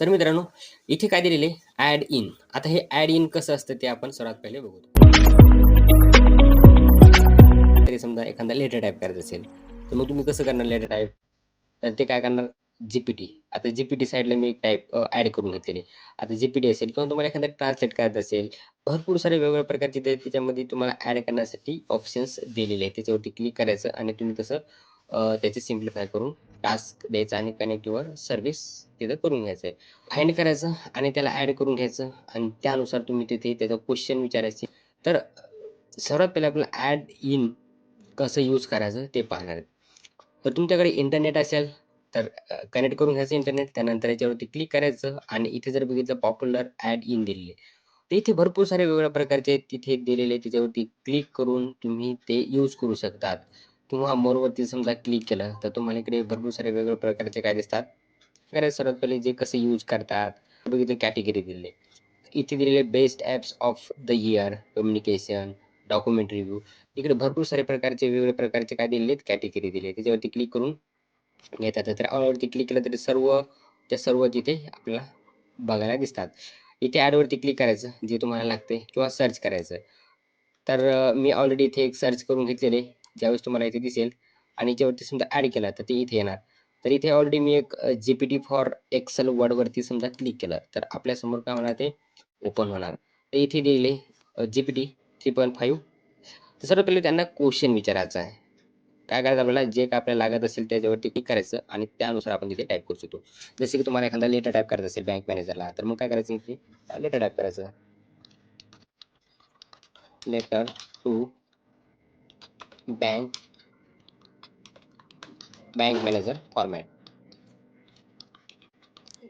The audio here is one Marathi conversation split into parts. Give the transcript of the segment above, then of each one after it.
तर मित्रांनो इथे काय दिलेले? ॲड इन आता हे ॲड इन कसं असतं ते आपण सर्वात पहिले बघू. तरी समजा एखादा लेटर टाईप करायचं असेल तर मग तुम्ही कसं करणार लेटर टाईप तर ते काय करणार? जीपीटी आता जीपीटी साईडला मी टाईप ऍड करून घेतलेले. आता जीपीटी असेल किंवा तुम्हाला एखादा ट्रान्सलेट करायचं असेल भरपूर सारे वेगवेगळ्या प्रकारचे ते त्याच्यामध्ये तुम्हाला ऍड करण्यासाठी ऑप्शन्स दिलेले आहेत. त्याच्यावरती क्लिक करायचं आणि तुम्ही तसं त्याचे सिम्प्लिफाय करून टास्क द्यायचा आणि कनेक्टिव्हर सर्व्हिस तिथं करून घ्यायचं आहे फाइंड करायचं आणि त्याला ॲड करून घ्यायचं आणि त्यानुसार तुम्ही तिथे त्याचं क्वेश्चन विचारायचे. तर सर्वात पहिले आपलं ॲड इन कसं यूज करायचं ते पाहणार आहेत. तर तुमच्याकडे इंटरनेट असेल तर कनेक्ट करून घ्यायचं इंटरनेट त्यानंतर याच्यावरती क्लिक करायचं आणि इथे जर बघितलं पॉप्युलर ॲड इन दिलेले तर इथे भरपूर सारे वेगवेगळ्या प्रकारचे तिथे दिलेले त्याच्यावरती क्लिक करून तुम्ही ते यूज करू शकतात. तुम्हाला मोरवरती समजा क्लिक केलं तर तुम्हाला इकडे भरपूर सारे वेगवेगळ्या प्रकारचे काय दिसतात. कारण सर्वात पहिले जे कसे यूज करतात बघितले कॅटेगरी दिलेले. इथे दिलेले best apps of the year communication document review इकडे भरपूर सारे प्रकारचे वेगवेगळे प्रकारचे काय दिलेले आहेत कॅटेगरी दिले त्याच्यावरती क्लिक करून घेतात. तर ऑलवरती क्लिक केलं तरी सर्व त्या सर्व तिथे आपल्याला बघायला दिसतात. इथे ॲडवरती क्लिक करायचं जे तुम्हाला लागते किंवा सर्च करायचं. तर मी ऑलरेडी इथे एक सर्च करून घेतलेले. ज्यावेळेस तुम्हाला इथे दिसेल आणि याच्यावरती समजा ॲड केला तर ते इथे येणार. तर इथे ऑलरेडी मी एक G P T for Excel वर्डवरती समजा क्लिक केलं तर आपल्यासमोर काय होणार ते ओपन होणार. तर इथे दिलेले G P T three point five तर सर्वात पहिले त्यांना क्वेश्चन विचारायचा आहे. काय करायचं आपल्याला? जे काय आपल्याला लागत असेल त्याच्यावरती क्लिक करायचं आणि त्यानुसार आपण तिथे टाईप करू शकतो. जसे की तुम्हाला एखादा लेटर टाईप करायचं असेल बँक मॅनेजरला तर मग काय करायचं इथे? लेटर टाईप करायचं. Letter to bank bank manager format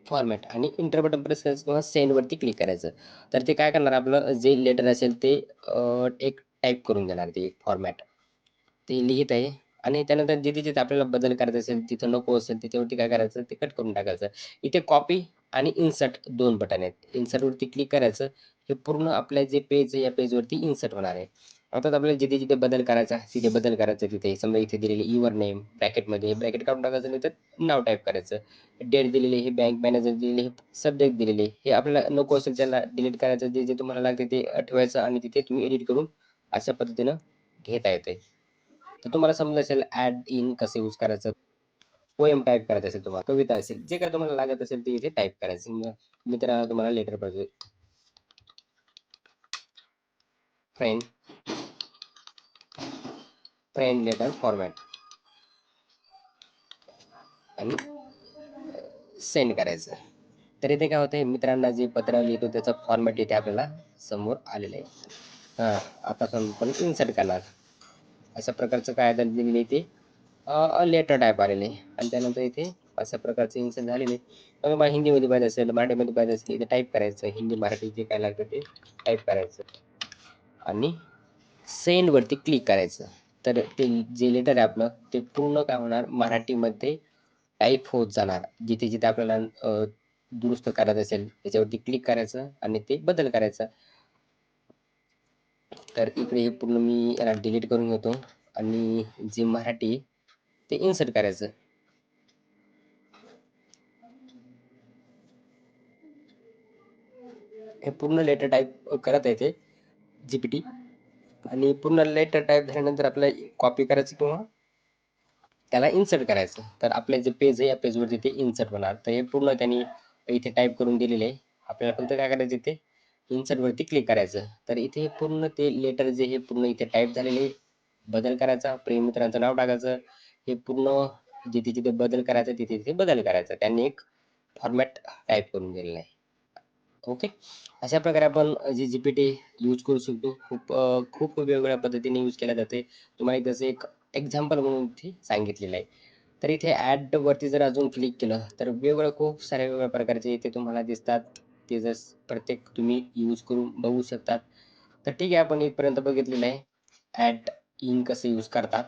format आणि इंटर बटन प्रेस करायचं किंवा सेंडवरती क्लिक करायचं. तर ते काय करणार आपलं जे लेटर असेल ते एक टाईप करून देणार ते एक फॉर्मॅट ते लिहित आहे. आणि त्यानंतर जिथे जिथे आपल्याला बदल करायचा असेल तिथं नको असेल तिथेवरती काय करायचं ते कट करून टाकायचं. इथे कॉपी आणि इन्सर्ट दोन बटन आहेत. इन्सर्टवरती क्लिक करायचं. हे पूर्ण आपल्या जे पेज आहे या पेजवरती इन्सर्ट होणार आहे. आता आपल्याला जिथे जिथे बदल करायचा तिथे बदल करायचं तिथे. समजा इथे दिलेले युअर नेम ब्रॅकेटमध्ये ब्रॅकेट काढून टाकायचं नाही तर नाव टाईप करायचं. डेट दिलेली हे बँक मॅनेजर दिलेले हे सब्जेक्ट दिलेले हे आपल्याला नको असेल त्याला डिलीट करायचं जे जे तुम्हाला लागते ते ठेवायचं आणि तिथे तुम्ही एडिट करून अशा पद्धतीनं घेता येते तर तुम्हाला समजलं असेल ॲड इन कसं यूज करायचं पोएम टाईप करायचं असेल तुम्हाला कविता असेल जे काय तुम्हाला लागत असेल ते इथे टाईप करायचं. मग तुम्हाला लेटर पाहिजे. फ्रेंड फ्रेंड लेटर फॉर्मॅट आणि सेंड करायचं. तर इथे काय होतं मित्रांना जे पत्र लिहितो त्याचा फॉर्मॅट इथे आपल्याला समोर आलेलं आहे. हां आता आपण पण इन्सर्ट करणार. अशा प्रकारचं काय आता दिलेलं इथे लेटर टाईप आलेले आहे. आणि त्यानंतर इथे अशा प्रकारचं इन्सर्ट झालेले आहे. मग मला हिंदीमध्ये पाहिजे असेल मराठीमध्ये पाहिजे असेल इथे टाईप करायचं. हिंदी मराठी जे काय लागतं ते टाईप करायचं. आणि सेंडवरती क्लिक करायचं. तर ते जे लेटर आहे आपलं ते पूर्ण काय होणार? मराठीमध्ये टाईप होत जाणार. जिथे जिथे आपल्याला दुरुस्त करायचं असेल त्याच्यावरती क्लिक करायचं आणि ते बदल करायचा. तर इकडे हे पूर्ण मी याला डिलीट करून घेतो. आणि जे मराठी ते इन्सर्ट करायचं. हे पूर्ण लेटर टाईप करत आहे ते. जी पी टी आणि पूर्ण लेटर टाईप झाल्यानंतर आपल्याला कॉपी करायचं किंवा त्याला इन्सर्ट करायचं. तर आपले जे पेज आहे या पेजवरती ते इन्सर्ट होणार. तर हे पूर्ण त्यांनी इथे टाईप करून दिलेले आहे. आपल्याला फक्त काय करायचं इथे? इन्सर्टवरती क्लिक करायचं. तर इथे पूर्ण ते लेटर जे हे पूर्ण इथे टाईप झालेले बदल करायचा. प्रेम मित्रांचं नाव टाकायचं. हे पूर्ण जिथे जिथे बदल करायचा तिथे तिथे बदल करायचा. त्यांनी एक फॉर्मॅट टाईप करून दिलेला आहे. ओके अशा प्रकारे आपण जे जी पी टी यूज करू शकतो. खूप खूप वेगवेगळ्या पद्धतीने यूज केल्या जाते. तुम्हाला त्याचं एक एक्झाम्पल म्हणून इथे सांगितलेलं आहे. तर इथे ॲड वरती जर अजून क्लिक केलं तर वेगवेगळ्या खूप साऱ्या वेगवेगळ्या प्रकारचे इथे तुम्हाला दिसतात. ते जर प्रत्येक तुम्ही यूज करून बघू शकतात. तर ठीक आहे आपण इथपर्यंत बघितलेलं आहे. ॲट इन कसं यूज करतात.